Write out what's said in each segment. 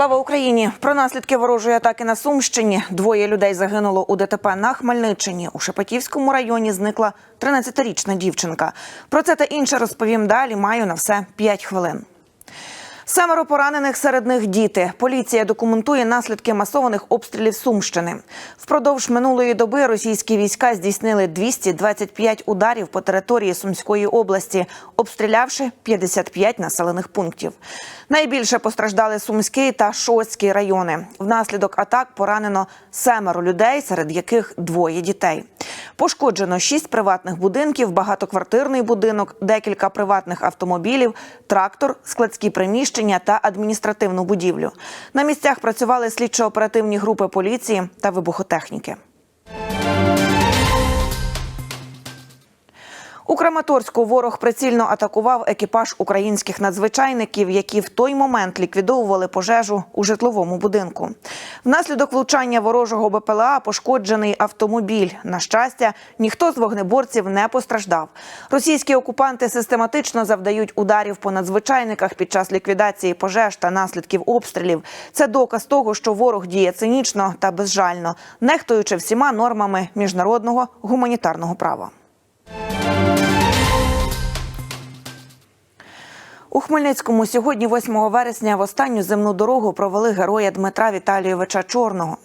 Слава Україні! Про наслідки ворожої атаки на Сумщині. Двоє людей загинуло у ДТП на Хмельниччині. У Шепетівському районі зникла 13-річна дівчинка. Про це та інше розповім далі. Маю на все 5 хвилин. Семеро поранених серед них діти. Поліція документує наслідки масованих обстрілів Сумщини. Впродовж минулої доби російські війська здійснили 225 ударів по території Сумської області, обстрілявши 55 населених пунктів. Найбільше постраждали Сумський та Шостський райони. Внаслідок атак поранено семеро людей, серед яких двоє дітей. Пошкоджено шість приватних будинків, багатоквартирний будинок, декілька приватних автомобілів, трактор, складські приміщення та адміністративну будівлю. На місцях працювали слідчо-оперативні групи поліції та вибухотехніки. У Краматорську ворог прицільно атакував екіпаж українських надзвичайників, які в той момент ліквідовували пожежу у житловому будинку. Внаслідок влучання ворожого БПЛА пошкоджений автомобіль. На щастя, ніхто з вогнеборців не постраждав. Російські окупанти систематично завдають ударів по надзвичайниках під час ліквідації пожеж та наслідків обстрілів. Це доказ того, що ворог діє цинічно та безжально, нехтуючи всіма нормами міжнародного гуманітарного права. Хмельницькому сьогодні, 8 вересня, в останню земну дорогу провели героя Дмитра Віталійовича Чорного.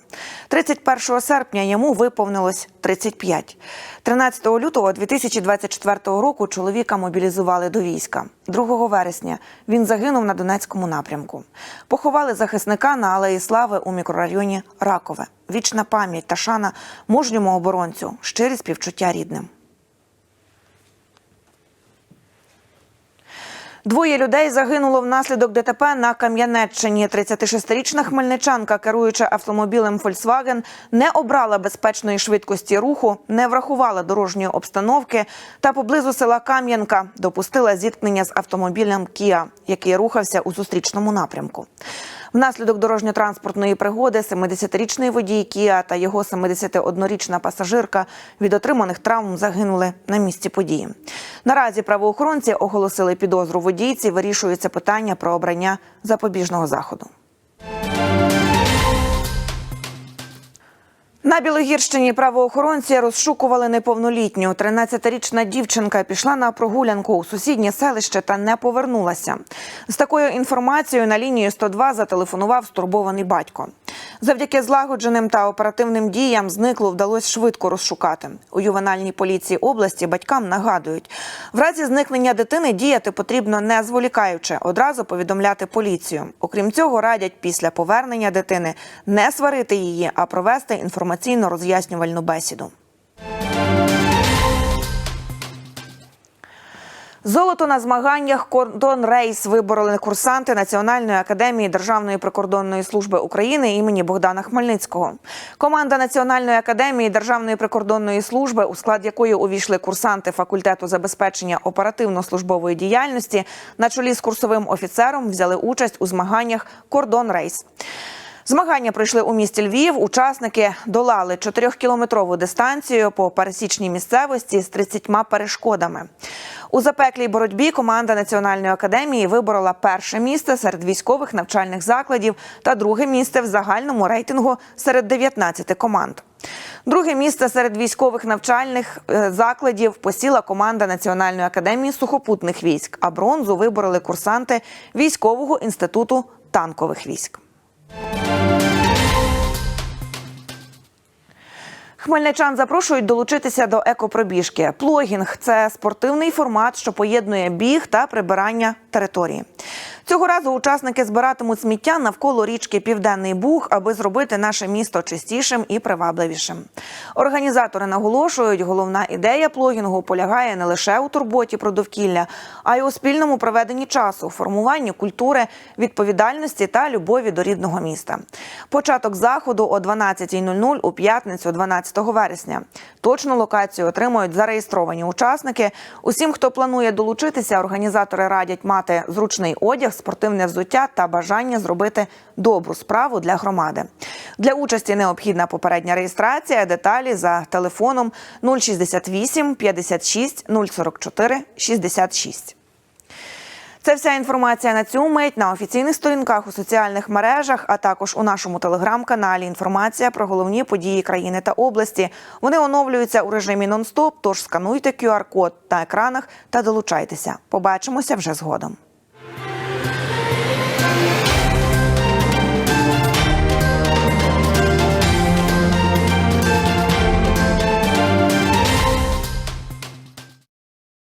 31 серпня йому виповнилось 35. 13 лютого 2024 року чоловіка мобілізували до війська. 2 вересня він загинув на Донецькому напрямку. Поховали захисника на Алеї Слави у мікрорайоні Ракове. Вічна пам'ять та шана мужньому оборонцю, щирі співчуття рідним. Двоє людей загинуло внаслідок ДТП на Кам'янеччині. 36-річна хмельничанка, керуючи автомобілем Volkswagen, не обрала безпечної швидкості руху, не врахувала дорожньої обстановки та поблизу села Кам'янка допустила зіткнення з автомобілем Kia, який рухався у зустрічному напрямку. Внаслідок дорожньо-транспортної пригоди 70-річний водій Кія та його 71-річна пасажирка від отриманих травм загинули на місці події. Наразі правоохоронці оголосили підозру водійці. Вирішується питання про обрання запобіжного заходу. На Білогірщині правоохоронці розшукували неповнолітню. 13-річна дівчинка пішла на прогулянку у сусіднє селище та не повернулася. З такою інформацією на лінію 102 зателефонував стурбований батько. Завдяки злагодженим та оперативним діям зникло вдалося швидко розшукати. У ювенальній поліції області батькам нагадують, в разі зникнення дитини діяти потрібно не зволікаючи, одразу повідомляти поліцію. Окрім цього, радять після повернення дитини не сварити її, а провести інформаційно роз'яснювальну бесіду. Золото на змаганнях кордон рейс вибороли курсанти Національної академії Державної прикордонної служби України імені Богдана Хмельницького. Команда Національної академії Державної прикордонної служби, у склад якої увійшли курсанти факультету забезпечення оперативно-службової діяльності, на чолі з курсовим офіцером взяли участь у змаганнях Кордон рейс. Змагання пройшли у місті Львів. Учасники долали 4-кілометрову дистанцію по пересічній місцевості з 30 перешкодами. У запеклій боротьбі команда Національної академії виборола перше місце серед військових навчальних закладів та друге місце в загальному рейтингу серед 19 команд. Друге місце серед військових навчальних е, закладів посіла команда Національної академії сухопутних військ, а бронзу вибороли курсанти військового інституту танкових військ. Хмельничан запрошують долучитися до екопробіжки. Плогінг це спортивний формат, що поєднує біг та прибирання території. Цього разу учасники збиратимуть сміття навколо річки Південний Буг, аби зробити наше місто чистішим і привабливішим. Організатори наголошують, головна ідея плогінгу полягає не лише у турботі про довкілля, а й у спільному проведенні часу, формуванні культури, відповідальності та любові до рідного міста. Початок заходу о 12.00 у п'ятницю, 12 вересня. Точну локацію отримують зареєстровані учасники. Усім, хто планує долучитися, організатори радять мати зручний одяг, спортивне взуття та бажання зробити добру справу для громади. Для участі необхідна попередня реєстрація. Деталі за телефоном 068 56 044 66. Це вся інформація на цю мить на офіційних сторінках у соціальних мережах, а також у нашому телеграм-каналі. Інформація про головні події країни та області. Вони оновлюються у режимі нон-стоп. Тож скануйте QR-код на екранах та долучайтеся. Побачимося вже згодом.